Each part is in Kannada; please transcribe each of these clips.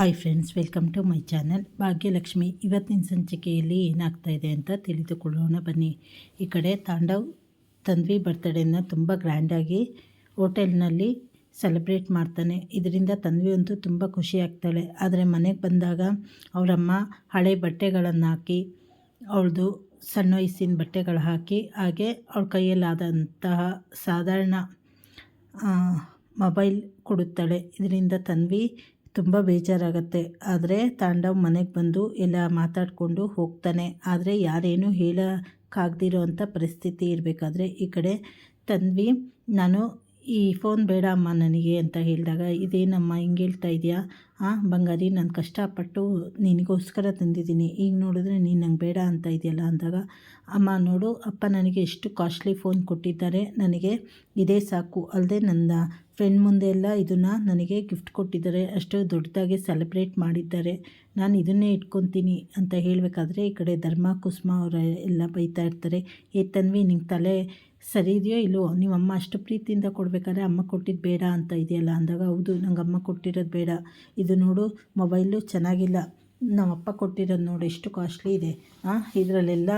Hi friends welcome to my channel Bhagyalakshmi, ಇವತ್ತಿನ ಸಂಚಿಕೆಯಲ್ಲಿ ಏನಾಗ್ತಾ ಇದೆ ಅಂತ ತಿಳಿದುಕೊಳ್ಳೋಣ. ಬನ್ನಿ, ಈ ಕಡೆ ತಾಂಡವ್ ತಂದ್ವಿ ಬರ್ತಡೇನ ತುಂಬ ಗ್ರ್ಯಾಂಡಾಗಿ ಹೋಟೆಲ್ನಲ್ಲಿ ಸೆಲೆಬ್ರೇಟ್ ಮಾಡ್ತಾನೆ. ಇದರಿಂದ ತನ್ವಿ ಅಂತೂ ತುಂಬ ಖುಷಿ ಆಗ್ತಾಳೆ. ಆದರೆ ಮನೆಗೆ ಬಂದಾಗ ಅವರಮ್ಮ ಹಳೆ ಬಟ್ಟೆಗಳನ್ನು ಹಾಕಿ, ಅವಳದು ಸಣ್ಣ ವಯಸ್ಸಿನ ಬಟ್ಟೆಗಳು ಹಾಕಿ, ಹಾಗೆ ಅವಳ ಕೈಯಲ್ಲಾದಂತಹ ಸಾಧಾರಣ ಮೊಬೈಲ್ ಕೊಡುತ್ತಾಳೆ. ಇದರಿಂದ ತನ್ವಿ ತುಂಬ ಬೇಜಾರಾಗತ್ತೆ. ಆದರೆ ತಾಂಡವ್ ಮನೆಗೆ ಬಂದು ಎಲ್ಲ ಮಾತಾಡಿಕೊಂಡು ಹೋಗ್ತಾನೆ. ಆದರೆ ಯಾರೇನು ಹೇಳೋಕ್ಕಾಗ್ದಿರೋ ಅಂಥ ಪರಿಸ್ಥಿತಿ ಇರಬೇಕಾದ್ರೆ ಈ ಕಡೆ ತನ್ವಿ, ನಾನು ಈ ಫೋನ್ ಬೇಡ ಅಮ್ಮ ನನಗೆ ಅಂತ ಹೇಳಿದಾಗ ಇದೇನಮ್ಮ ಹಿಂಗೆ ಹೇಳ್ತಾ ಇದೆಯಾ? ಆ, ಬಂಗಾರಿ, ನಾನು ಕಷ್ಟಪಟ್ಟು ನಿನಗೋಸ್ಕರ ತಂದಿದ್ದೀನಿ. ಈಗ ನೋಡಿದ್ರೆ ನೀನು ನಂಗೆ ಬೇಡ ಅಂತ ಇದೆಯಲ್ಲ ಅಂದಾಗ, ಅಮ್ಮ ನೋಡು, ಅಪ್ಪ ನನಗೆ ಎಷ್ಟು ಕಾಸ್ಟ್ಲಿ ಫೋನ್ ಕೊಟ್ಟಿದ್ದಾರೆ. ನನಗೆ ಇದೇ ಸಾಕು. ಅಲ್ಲದೆ ನನ್ನ ಫ್ರೆಂಡ್ ಮುಂದೆ ಎಲ್ಲ ಇದನ್ನು ನನಗೆ ಗಿಫ್ಟ್ ಕೊಟ್ಟಿದ್ದಾರೆ. ಅಷ್ಟು ದೊಡ್ಡದಾಗಿ ಸೆಲೆಬ್ರೇಟ್ ಮಾಡಿದ್ದಾರೆ. ನಾನು ಇದನ್ನೇ ಇಟ್ಕೊತೀನಿ ಅಂತ ಹೇಳಬೇಕಾದ್ರೆ, ಈ ಕಡೆ ಧರ್ಮ, ಕುಸುಮ ಅವರ ಎಲ್ಲ ಬೈತಾ ಇರ್ತಾರೆ. ಏ ತನ್ವಿ, ನಿಂಗೆ ತಲೆ ಸರಿ ಇದೆಯೋ ಇಲ್ಲವೋ ನೀವು ಅಮ್ಮ ಅಷ್ಟು ಪ್ರೀತಿಯಿಂದ ಕೊಡಬೇಕಾದ್ರೆ ಅಮ್ಮ ಕೊಟ್ಟಿದ್ದು ಬೇಡ ಅಂತ ಇದೆಯಲ್ಲ ಅಂದಾಗ, ಹೌದು, ನಂಗೆ ಅಮ್ಮ ಕೊಟ್ಟಿರೋದು ಬೇಡ. ಇದು ನೋಡು, ಮೊಬೈಲು ಚೆನ್ನಾಗಿಲ್ಲ. ನಮ್ಮಪ್ಪ ಕೊಟ್ಟಿರೋದು ನೋಡು, ಎಷ್ಟು ಕಾಸ್ಟ್ಲಿ ಇದೆ. ಹಾಂ ಇದರಲ್ಲೆಲ್ಲ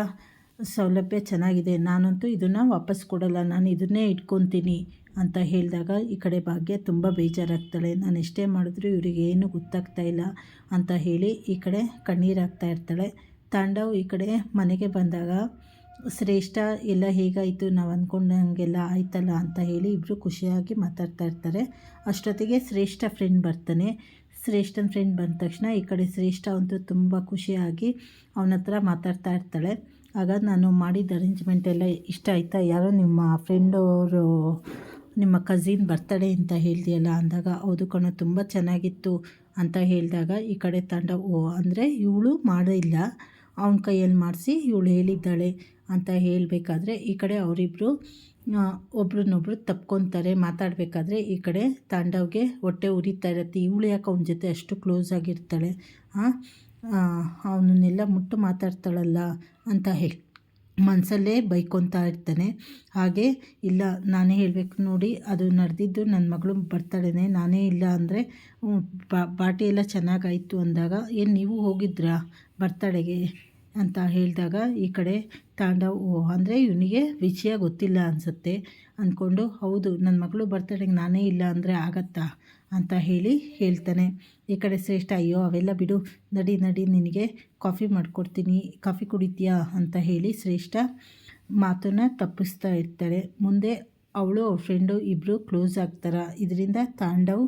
ಸೌಲಭ್ಯ ಚೆನ್ನಾಗಿದೆ. ನಾನಂತೂ ಇದನ್ನು ವಾಪಸ್ ಕೊಡಲ್ಲ. ನಾನು ಇದನ್ನೇ ಇಟ್ಕೊತೀನಿ ಅಂತ ಹೇಳಿದಾಗ ಈ ಕಡೆ ಭಾಗ್ಯ ತುಂಬ ಬೇಜಾರಾಗ್ತಾಳೆ. ನಾನು ಎಷ್ಟೇ ಮಾಡಿದ್ರು ಇವರಿಗೆ ಏನು ಗೊತ್ತಾಗ್ತಾ ಇಲ್ಲ ಅಂತ ಹೇಳಿ ಈ ಕಡೆ ಕಣ್ಣೀರಾಗ್ತಾ ಇರ್ತಾಳೆ. ತಾಂಡವ್ ಈ ಕಡೆ ಮನೆಗೆ ಬಂದಾಗ ಶ್ರೇಷ್ಠ, ಎಲ್ಲ ಹೇಗಾಯಿತು, ನಾವು ಅಂದ್ಕೊಂಡಂಗೆಲ್ಲ ಆಯ್ತಲ್ಲ ಅಂತ ಹೇಳಿ ಇಬ್ಬರು ಖುಷಿಯಾಗಿ ಮಾತಾಡ್ತಾ ಇರ್ತಾರೆ. ಅಷ್ಟೊತ್ತಿಗೆ ಶ್ರೇಷ್ಠ ಫ್ರೆಂಡ್ ಬರ್ತಾನೆ. ಶ್ರೇಷ್ಠನ ಫ್ರೆಂಡ್ ಬಂದ ತಕ್ಷಣ ಈ ಕಡೆ ಶ್ರೇಷ್ಠ ಅಂತೂ ತುಂಬ ಖುಷಿಯಾಗಿ ಅವನ ಹತ್ರ ಮಾತಾಡ್ತಾ ಇರ್ತಾಳೆ. ಆಗ ನಾನು ಮಾಡಿದ ಅರೇಂಜ್ಮೆಂಟ್ ಎಲ್ಲ ಇಷ್ಟ ಆಯಿತಾ? ಯಾರೋ ನಿಮ್ಮ ಫ್ರೆಂಡವರು ನಿಮ್ಮ ಕಝಿನ್ ಬರ್ತಡೇ ಅಂತ ಹೇಳ್ದಿಯಲ್ಲ ಅಂದಾಗ, ಹೌದು ಕಣ, ತುಂಬ ಚೆನ್ನಾಗಿತ್ತು ಅಂತ ಹೇಳಿದಾಗ ಈ ಕಡೆ ತಂಡ, ಓ, ಅಂದರೆ ಇವಳು ಮಾಡಿಲ್ಲ. ಅವನ ಕೈಯಲ್ಲಿ ಮಾಡಿಸಿ ಇವಳು ಹೇಳಿದ್ದಾಳೆ ಅಂತ ಹೇಳಬೇಕಾದ್ರೆ ಈ ಕಡೆ ಅವರಿಬ್ಬರು ಒಬ್ರನ್ನೊಬ್ರು ತಪ್ಕೊತಾರೆ. ಮಾತಾಡಬೇಕಾದ್ರೆ ಈ ಕಡೆ ತಾಂಡವ್ಗೆ ಹೊಟ್ಟೆ ಉರಿತಾ ಇರುತ್ತೆ. ಇವಳು ಯಾಕೆ ಅವನ ಜೊತೆ ಅಷ್ಟು ಕ್ಲೋಸ್ ಆಗಿರ್ತಾಳೆ? ಅವನನ್ನೆಲ್ಲ ಮುಟ್ಟು ಮಾತಾಡ್ತಾಳಲ್ಲ ಅಂತ ಹೇಳಿ ಮನಸಲ್ಲೇ ಬೈಕೊತಾ ಇರ್ತಾನೆ. ಹಾಗೆ, ಇಲ್ಲ, ನಾನೇ ಹೇಳಬೇಕು ನೋಡಿ, ಅದು ನಡೆದಿದ್ದು ನನ್ನ ಮಗಳು ಬರ್ತಾಳೇನೆ, ನಾನೇ ಇಲ್ಲ ಅಂದರೆ ಪಾರ್ಟಿ ಎಲ್ಲ ಚೆನ್ನಾಗಾಯಿತು ಅಂದಾಗ, ಏನು ನೀವು ಹೋಗಿದ್ರಾ ಬರ್ತಡೆಗೆ ಅಂತ ಹೇಳಿದಾಗ ಈ ಕಡೆ ತಾಂಡವ್ ಓ, ಅಂದರೆ ಇವನಿಗೆ ವಿಷಯ ಗೊತ್ತಿಲ್ಲ ಅನಿಸುತ್ತೆ. ಅಂದ್ಕೊಂಡು ಹೌದು ನನ್ನ ಮಗಳು ಬರ್ತಡೆಗೆ ನಾನೇ ಇಲ್ಲ ಅಂದರೆ ಆಗತ್ತಾ ಅಂತ ಹೇಳಿ ಹೇಳ್ತಾನೆ. ಈ ಕಡೆ ಶ್ರೇಷ್ಠ, ಅಯ್ಯೋ, ಅವೆಲ್ಲ ಬಿಡು, ನಡಿ ನಡಿ, ನಿನಗೆ ಕಾಫಿ ಮಾಡಿಕೊಡ್ತೀನಿ, ಕಾಫಿ ಕುಡಿತೀಯಾ ಅಂತ ಹೇಳಿ ಶ್ರೇಷ್ಠ ಮಾತನ್ನು ತಪ್ಪಿಸ್ತಾ ಇರ್ತಾಳೆ. ಮುಂದೆ ಅವಳು ಫ್ರೆಂಡು ಇಬ್ಬರು ಕ್ಲೋಸ್ ಆಗ್ತಾರೆ. ಇದರಿಂದ ತಾಂಡವ್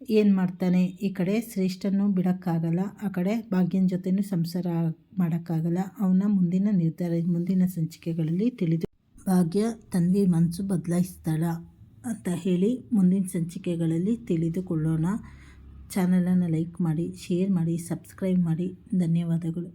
ಏನು ಮಾಡ್ತಾನೆ? ಈ ಕಡೆ ಶ್ರೇಷ್ಠನೂ ಬಿಡೋಕ್ಕಾಗಲ್ಲ, ಆ ಕಡೆ ಭಾಗ್ಯನ ಜೊತೆನೂ ಸಂಸಾರ ಮಾಡೋಕ್ಕಾಗಲ್ಲ. ಅವನ ಮುಂದಿನ ನಿರ್ಧಾರ, ಮುಂದಿನ ಸಂಚಿಕೆಗಳಲ್ಲಿ ತಿಳಿದು ಭಾಗ್ಯ ತನ್ವಿ ಮನಸ್ಸು ಬದಲಾಯಿಸ್ತಾಳ ಅಂತ ಹೇಳಿ ಮುಂದಿನ ಸಂಚಿಕೆಗಳಲ್ಲಿ ತಿಳಿದುಕೊಳ್ಳೋಣ. ಚಾನಲನ್ನು ಲೈಕ್ ಮಾಡಿ, ಶೇರ್ ಮಾಡಿ, ಸಬ್ಸ್ಕ್ರೈಬ್ ಮಾಡಿ. ಧನ್ಯವಾದಗಳು.